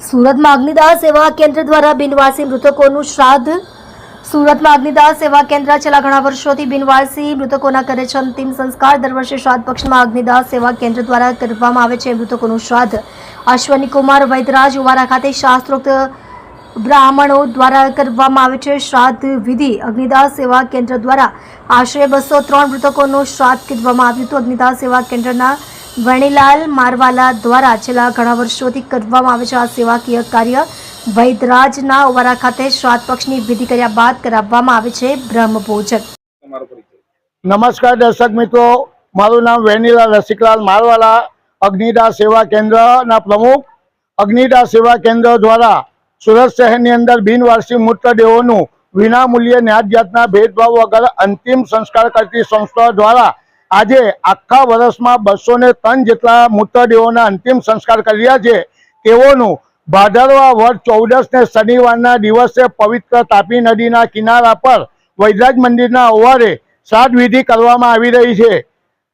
સુરતમાં અગ્નિદાહ સેવા કેન્દ્ર દ્વારા બિનવાસી મૃતકોનું શ્રાદ્ધ. સુરતમાં અગ્નિદાહ સેવા કેન્દ્ર છેલ્લા ઘણા વર્ષોથી બિનવાસી મૃતકોના કરે છે અંતિમ સંસ્કાર દર વર્ષે શ્રાદ્ધ પક્ષમાં અગ્નિદાહ સેવા કેન્દ્ર દ્વારા કરવામાં આવે છે મૃતકોનું શ્રાદ્ધ. અશ્વની કુમાર વૈદરાજ ઉવારા ખાતે શાસ્ત્રોક્ત બ્રાહ્મણો દ્વારા કરવામાં આવે છે શ્રાદ્ધ વિધિ. અગ્નિદાહ સેવા કેન્દ્ર દ્વારા આશરે બસો ત્રણ મૃતકોનું શ્રાદ્ધ કરવામાં આવ્યું હતું. અગ્નિદાહ સેવા કેન્દ્રના વણીલાલ મારવાલા દ્વારા છેલ્લા ઘણા વર્ષોથી કરવામાં આવે છે આ સેવાકીય કાર્ય. વૈદરાજના ઓવારા ખાતે શ્રાદ્ધ પક્ષની વિધિ કર્યા બાદ કરાવવામાં આવે છે બ્રહ્મભોજન તમારો નમસ્કાર દર્શક મિત્રો મારું નામ વેનીલા રસિકલાલ મારવાલા અગ્નિદા સેવા કેન્દ્રના પ્રમુખ. અગ્નિદા સેવા કેન્દ્ર દ્વારા સુરત શહેરની અંદર બિનવારસી મૃતદેહોનું વિનામૂલ્યે ન્યાજ જાતના ભેદભાવ વગર અંતિમ સંસ્કાર કરતી સંસ્થાઓ દ્વારા આજે આખા વર્ષમાં બસો ને ત્રણ જેટલા મૃતદેહોના અંતિમ સંસ્કાર કર્યા છે. તેઓનું ભાદરવા વર્ષ ચૌદસ ને શનિવારના દિવસે પવિત્ર તાપી નદીના કિનારા પર વૈદરાજ મંદિરના ઓવારે શ્રાદ્ધવિધિ કરવામાં આવી રહી છે.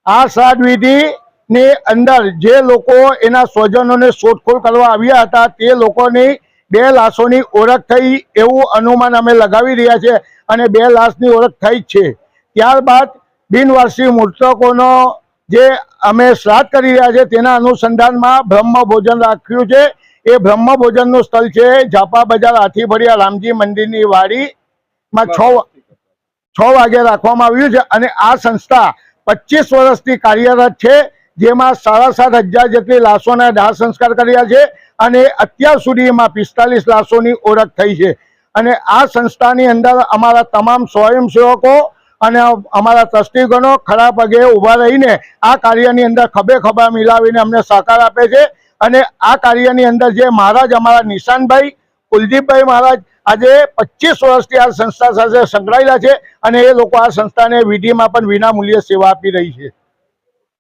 આ શ્રાદ્ધવિધિની અંદર જે લોકો એના સ્વજનોને શોધખોળ કરવા આવ્યા હતા, તે લોકોની બે લાશોની ઓળખ થઈ એવું અનુમાન અમે લગાવી રહ્યા છે અને બે લાશની ઓળખ થઈ છે. ત્યારબાદ બિનવારસી મૃતકોનો જે અમે શ્રાદ્ધ કરી રહ્યા છે તેના અનુસંધાનમાં બ્રહ્મ ભોજન રાખ્યું છે. એ બ્રહ્મ ભોજનનું સ્થળ છે ઝાપા બજાર હાથીભરિયા રામજી મંદિરની વાડીમાં છ છ વાગે રાખવામાં આવ્યું છે અને આ સંસ્થા પચીસ વર્ષથી કાર્યરત છે જેમાં સાડા સાત હજાર જેટલી લાશોના દાહ સંસ્કાર કર્યા છે અને અત્યાર સુધીમાં પિસ્તાલીસ લાશોની ઓળખ થઈ છે. અને આ સંસ્થાની અંદર અમારા તમામ સ્વયંસેવકો અને અમારા ટ્રસ્ટીગણો ખરા પગે ઊભા રહીને આ કાર્યની અંદર ખભે ખભા મિલાવીને અમને સહકાર આપે છે. અને આ કાર્યની અંદર જે મહારાજ અમારા નિશાનભાઈ, કુલદીપભાઈ મહારાજ આજે પચીસ વર્ષથી આ સંસ્થા સાથે સંકળાયેલા છે અને એ લોકો આ સંસ્થાને વિધિમાં પણ વિનામૂલ્યે સેવા આપી રહી છે.